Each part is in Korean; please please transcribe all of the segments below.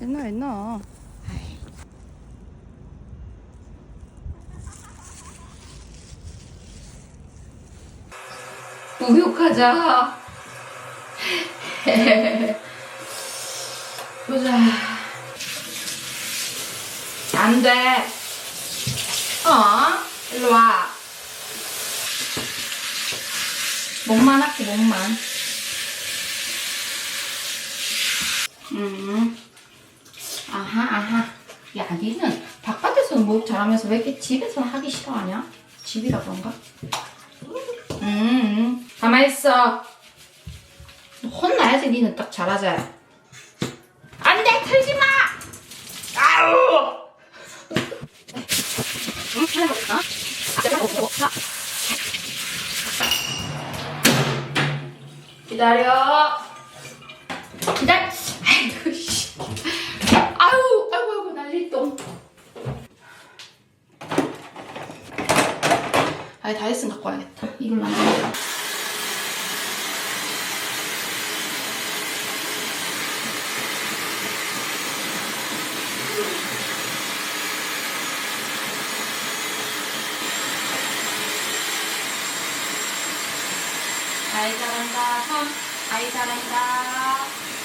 옛날 옛날. 우육하자. 보자. 안 돼. 어? 일로 와. 몸만 할게, 몸만. 음. 아하, 아하. 야, 니는 바깥에서는 목욕 잘하면서 왜 이렇게 집에서는 하기 싫어하냐? 집이라 그런가? 음, 음. 가만히 있어. 혼나야지, 니는 딱 잘하자. 안 돼, 틀지 마! 아우! 응, 하나 먹을까? 아, 내가 먹을까? 기다려. 기다려. 아이고, 씨. 아유, 아이고, 아이고, 난리 똥. 아이, 다 했으면 갖고 와야겠다. 이걸로 안 돼. 아이 잘한다. 손. 아이 잘한다.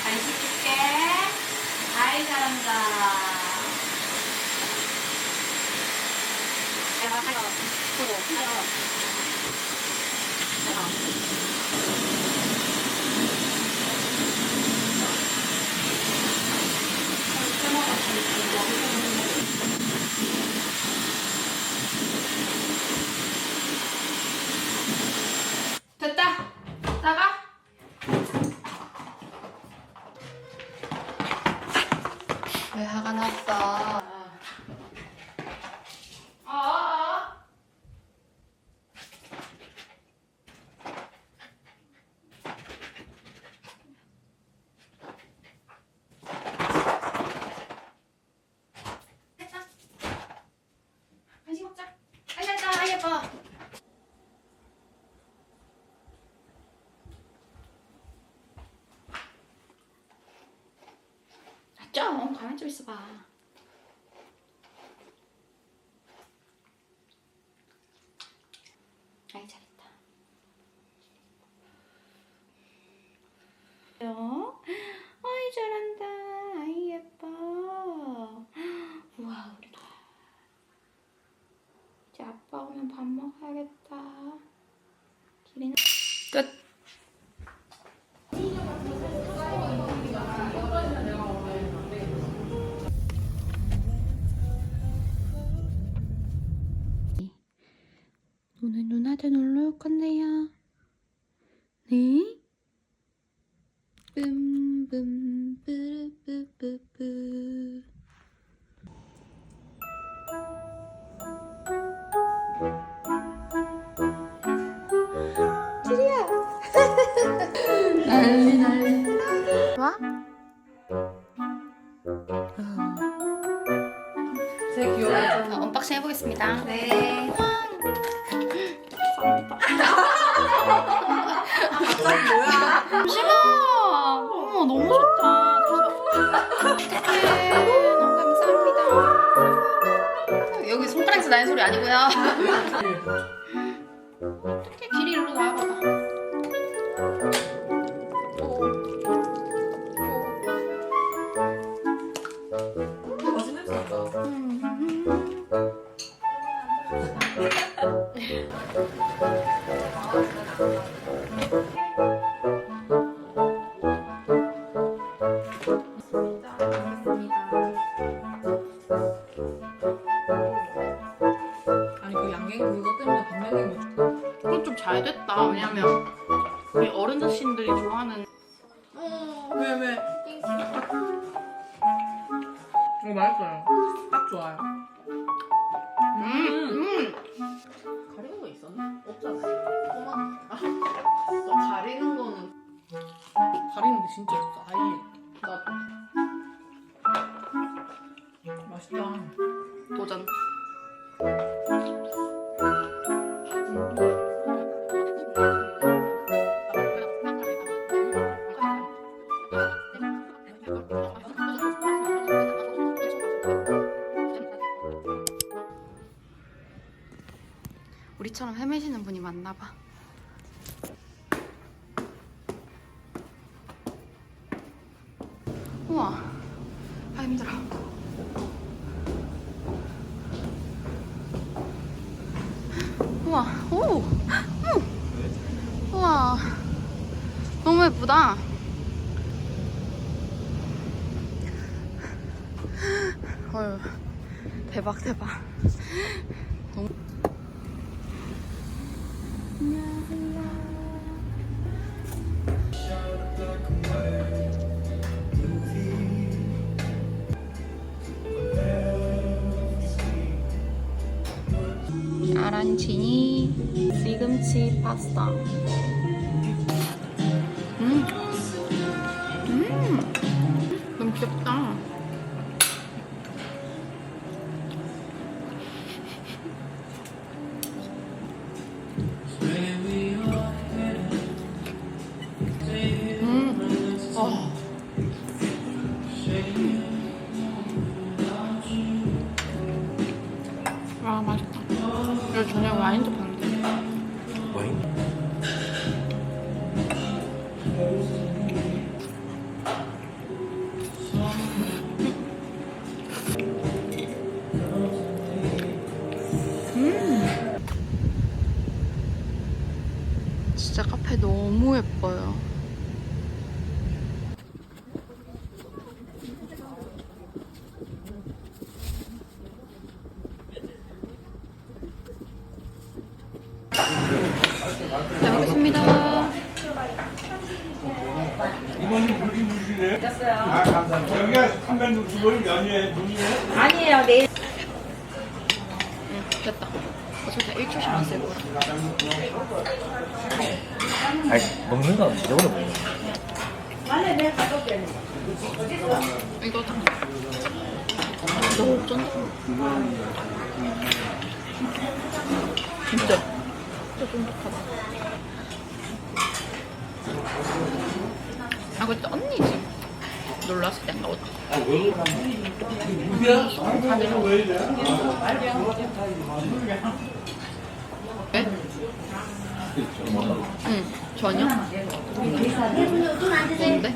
간식 줄게. 아이 잘한다. 내가 하여. 그거 하여. 내가. 됐다. 나가. 왜 화가 났어? 어, 어, 어. 됐다. 간식 먹자. 아이 됐다. 아이 예뻐. 좀 가만 좀 있어봐. 아이 잘했다. 되게 귀여워. 자, 언박싱 해보겠습니다. 네. 뭐야? 잠시만. 어머 너무 좋다. 어떡해. 너무 감사합니다. 여기 손가락에서 나는 소리 아니고요. 우리 어른들신들이 좋아하는 왜 왜? 어 맛있어요. 딱 좋아요. 음, 음. 가리는 거 있었나? 없잖아요. 토마. 아, 가리는 거는 가리는 게 진짜 없어. 아예. 나도. 맛있다. 도전. 오, 오, 우와, 너무 예쁘다. 헐, 대박 대박. 너무. 파스타. 음, 음, 너무 귀엽다. 음, 어. 아 맛있다. 이거 저녁 와인도 파 아니 먹는 거 지저분해 보이네. 이거 다. 너무. 진짜. 진짜 쫀득하다. 아, 그때 언니지. 놀랐을 땐가 보다. 왜? 응, 전혀. 뭔데?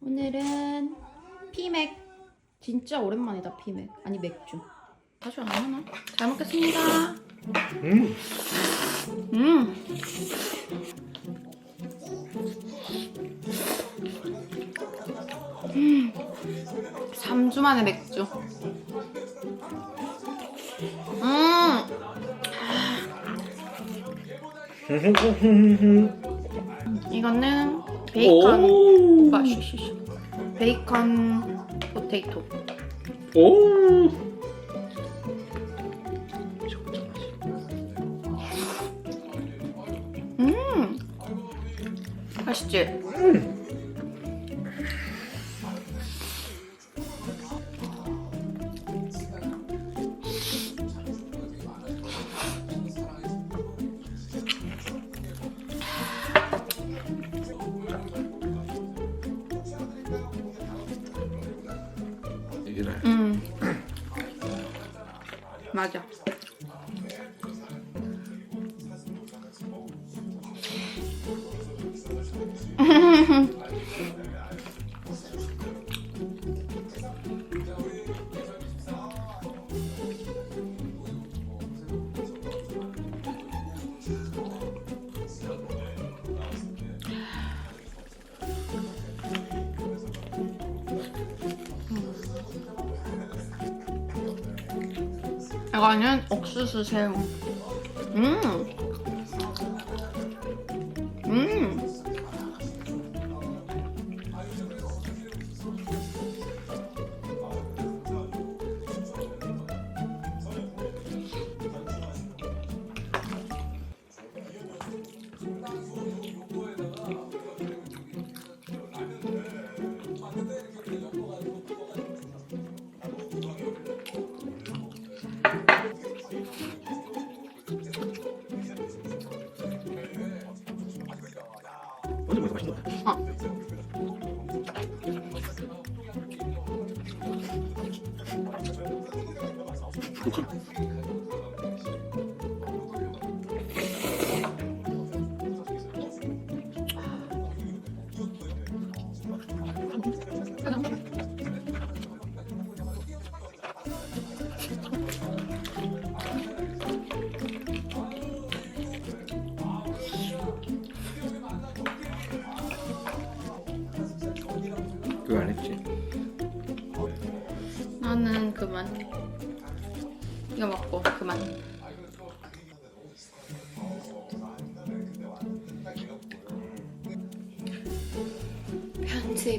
오늘은 피맥. 진짜 오랜만이다, 피맥. 아니, 맥주. 다시 안 하나? 잘 먹겠습니다. 음 음. 음. 3주 만에 맥주. 음. 이거는 베이컨. 오. 오빠, 쉬쉬쉬. 베이컨 포테이토. 오 음. 맛있지? 이 맞아. 이거는 옥수수 새우. 음. 음.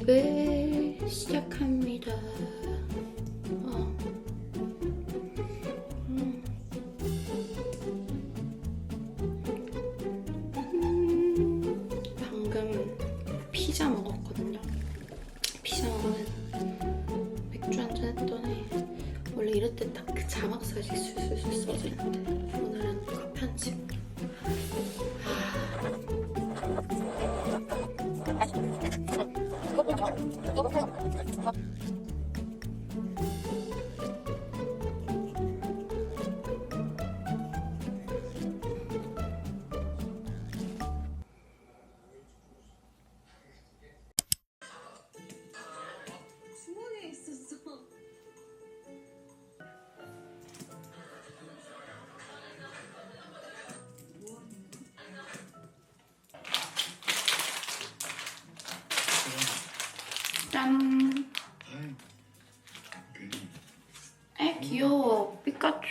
집을 시작합니다.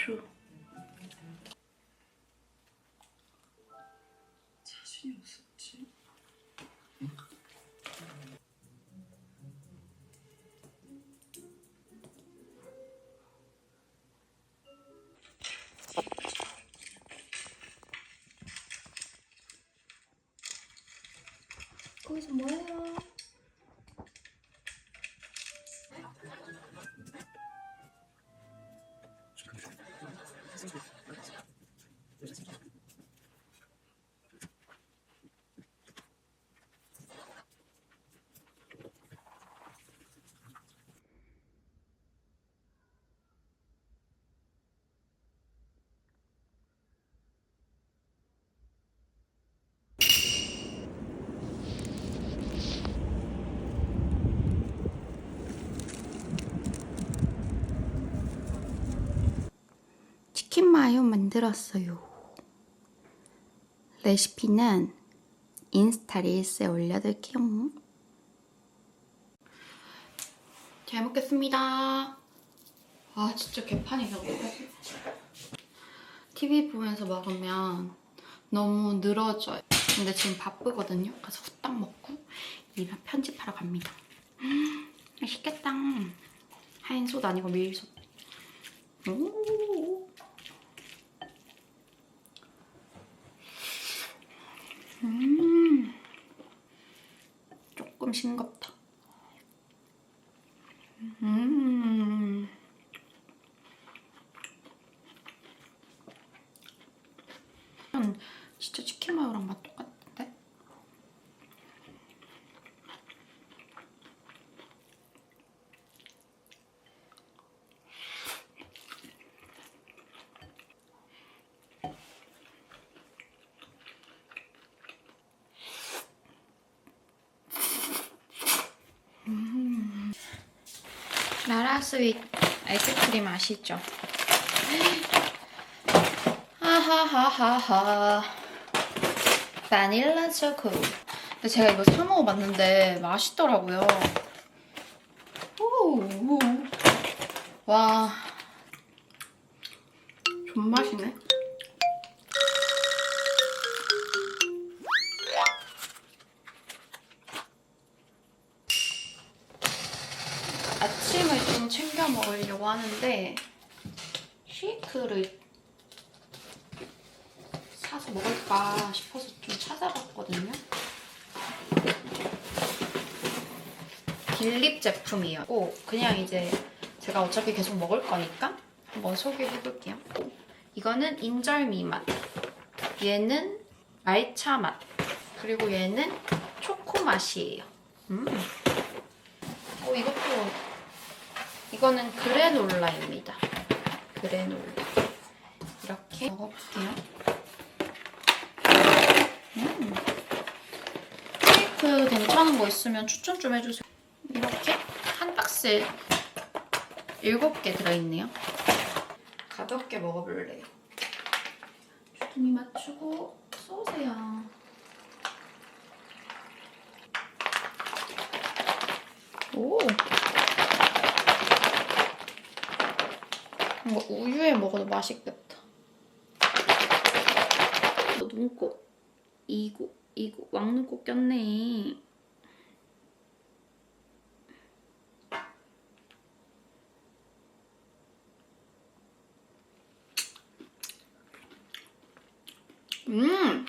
피카츄. 자신이 없었지. 거기서 뭐해요? 마요 만들었어요. 레시피는 인스타 릴스에 올려둘게요. 잘 먹겠습니다. 아 진짜 개판이다. TV 보면서 먹으면 너무 늘어져요. 근데 지금 바쁘거든요. 가서 후딱 먹고 이랑 편집하러 갑니다. 음, 맛있겠다. 하얀 솥 아니고 밀 솥. 오. 음. 조금 싱겁다. 음. 음, 진짜 치킨 마요랑 맛똑같은데? 라라 스윗 아이스크림 아시죠? 하하하하하 바닐라 초코 근데 제가 이거 사 먹어봤는데 맛있더라고요 오, 오. 와 제품이에요. 오, 그냥 이제 제가 어차피 계속 먹을 거니까 한번 소개해볼게요. 이거는 인절미 맛. 얘는 말차 맛. 그리고 얘는 초코 맛이에요. 음. 어, 이것도 이거는 그래놀라입니다. 그래놀 이렇게 먹어볼게요. 음. 케이크 괜찮은 거 있으면 추천 좀 해주세요. 이렇게 한 박스에 7개 들어있네요. 가볍게 먹어볼래요. 주둥이 맞추고 쏘세요. 오! 이거 우유에 먹어도 맛있겠다. 너 눈곱. 이고, 이고, 왕눈곱 꼈네. 음!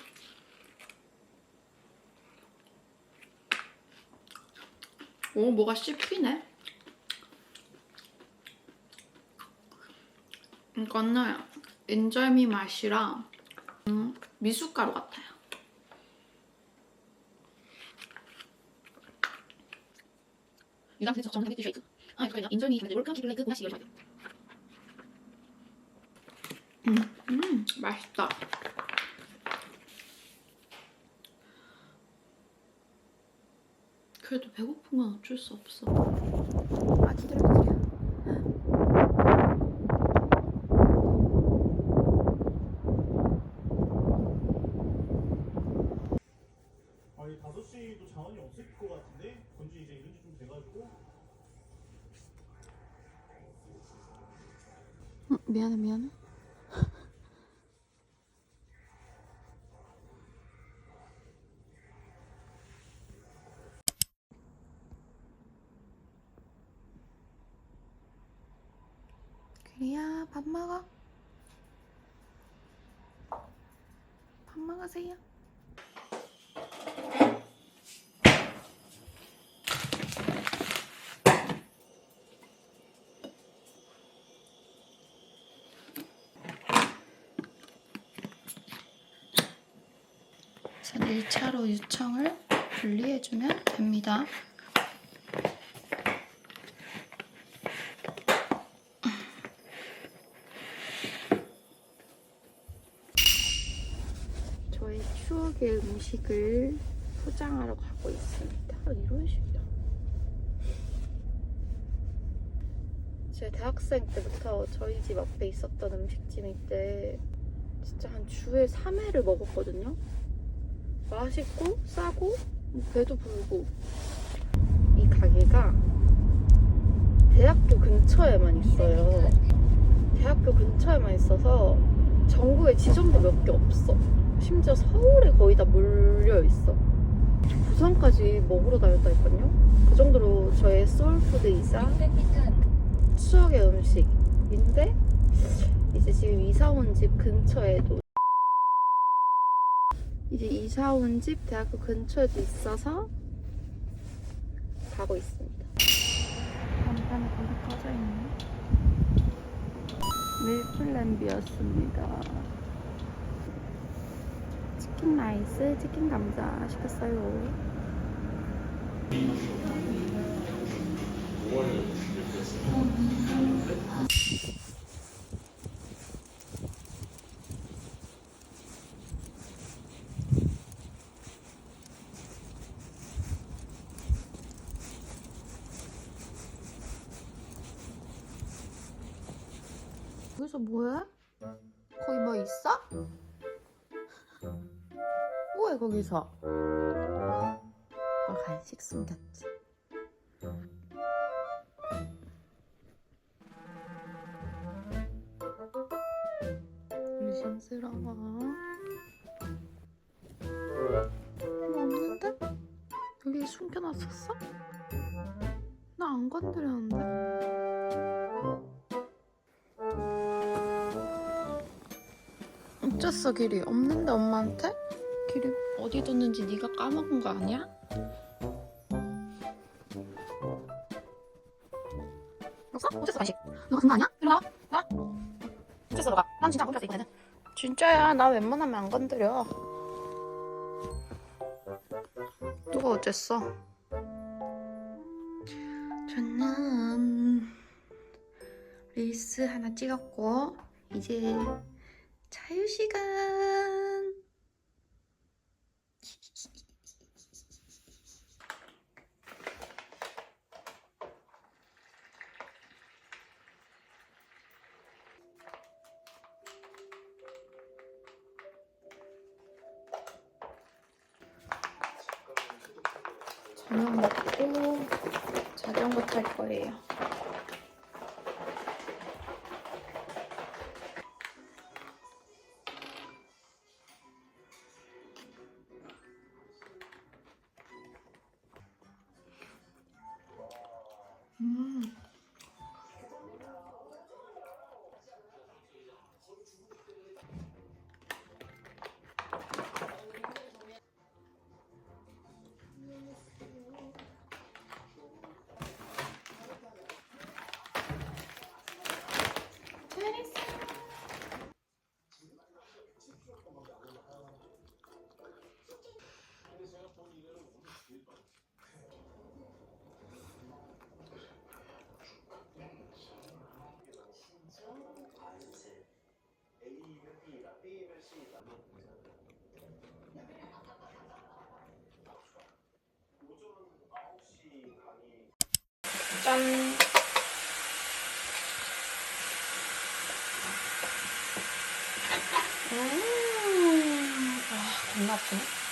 오, 뭐가 씹히네? 이거는 인절미 맛이라 음, 미숫가루 같아요. 이 상태에서 정상 헤드 쉐이크. 아, 이거 인절미 기블레그 하나씩 열어야 돼. 음, 음, 맛있다. 그래도 배고픈 건 어쩔 수 없어. 아, 기다려, 기다려. 아니 5시도 자원이 없을 것 같은데 건지 이제 이런 지 좀 돼가지고 어, 미안해 미안해 그리야 밥 먹어 자, 1차로 유청을 분리해주면 됩니다. 음식을 포장하러 가고 있습니다. 이런 식이야. 제가 대학생 때부터 저희 집 앞에 있었던 음식점인데 진짜 한 주에 3회를 먹었거든요. 맛있고 싸고 배도 부르고 이 가게가 대학교 근처에만 있어요. 대학교 근처에만 있어서 전국에 지점도 몇 개 없어. 심지어 서울에 거의 다 몰려 있어. 부산까지 먹으러 다녔다니까요. 그 정도로 저의 소울푸드이자 추억의 음식인데 이제 지금 이사 온 집 근처에도 이제 이사 온 집 대학교 근처에도 있어서 가고 있습니다. 간판에 불이 꺼져 있네. 밀플랜비였습니다. 치킨 라이스, 치킨 감자 시켰어요. 여 숨겼지. 의심스러워. 뭐 없는데? 여기 숨겨놨었어? 나 안 건드렸는데? 어쨌어 길이 없는데 엄마한테? 길이 어디 뒀는지 네가 까먹은 거 아니야? 어쨌어 간식. 너가 든거 아니야? 일로 나와. 나와 어쨌어 너가 난 진짜 안 건드렸어 이번에는 진짜야 나 웬만하면 안 건드려. 누가 어쨌어? 저는 릴스 하나 찍었고 이제 자유 시간. 저녁 먹고 자전거 탈 거예요. 짠. 음, 아, 겁나 아프네.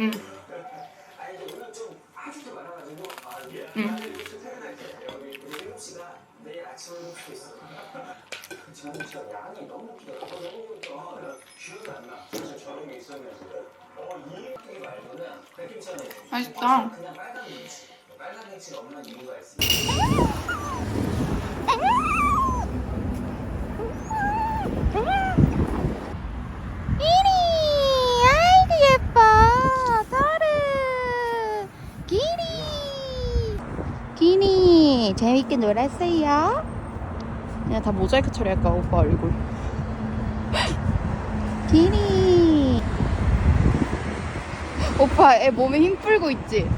응. 응. 맛있다. 이리 아이고 예뻐 서른 기니 기니 재밌게 놀았어요? 그냥 다 모자이크 처리할까 오빠 얼굴 기니 오빠 애 몸에 힘 풀고 있지?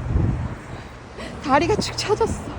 다리가 축 처졌어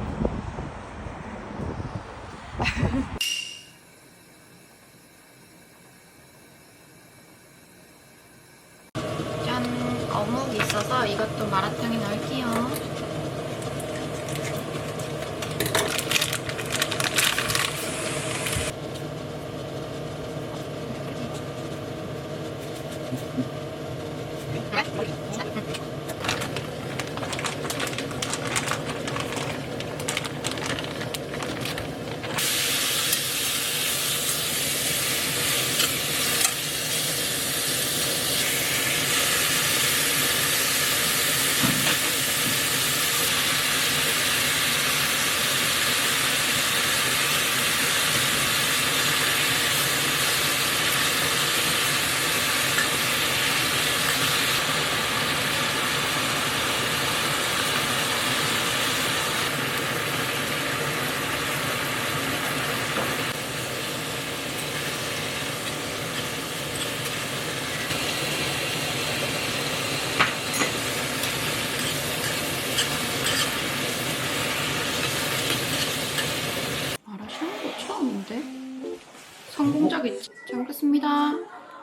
성공적이지. 잘 먹겠습니다.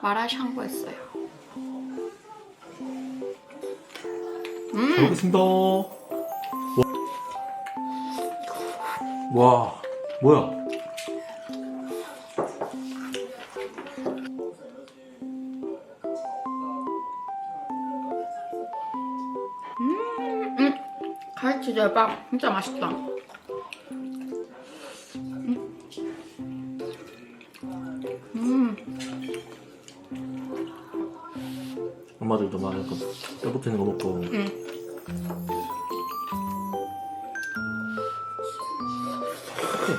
마라 샹궈 했어요. 잘 음, 먹겠습니다. 와, 와 뭐야? 갈치 대박. 진짜 맛있다. 뼈 붙이는 거 먹고. 음.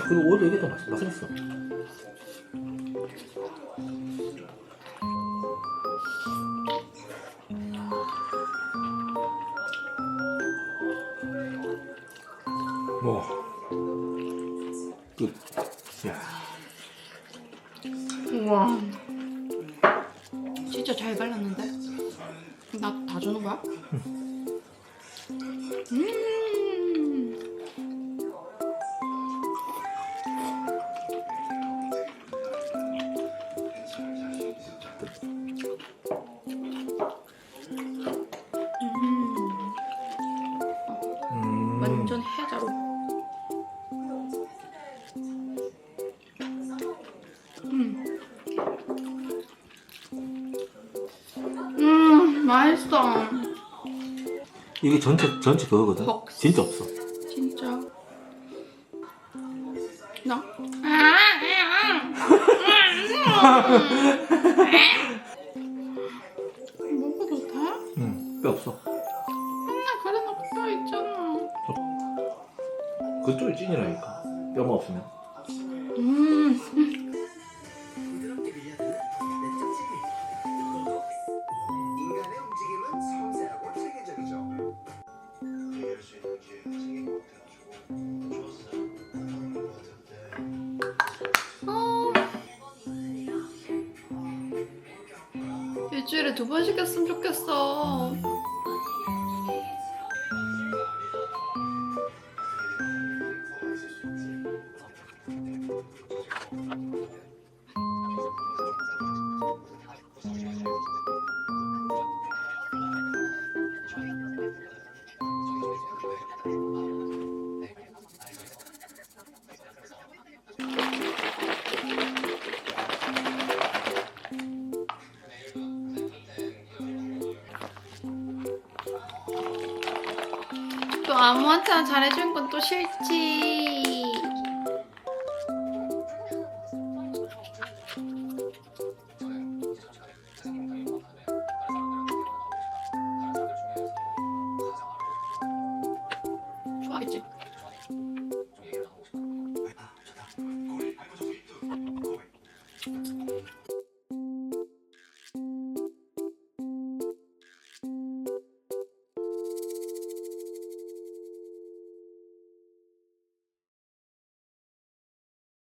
그리고 오히려 이게 더 맛, 맛있어. 와. 이게 전체 전체 그거거든. 헉. 진짜 없어. 진짜. 나. 먹어도 돼? 응. 뼈 없어. 나 그래 나뼈 있잖아. 그쪽이 찐이라니까. 뼈만 없으면. 음. 아무한테나 잘해주는 건 또 싫지.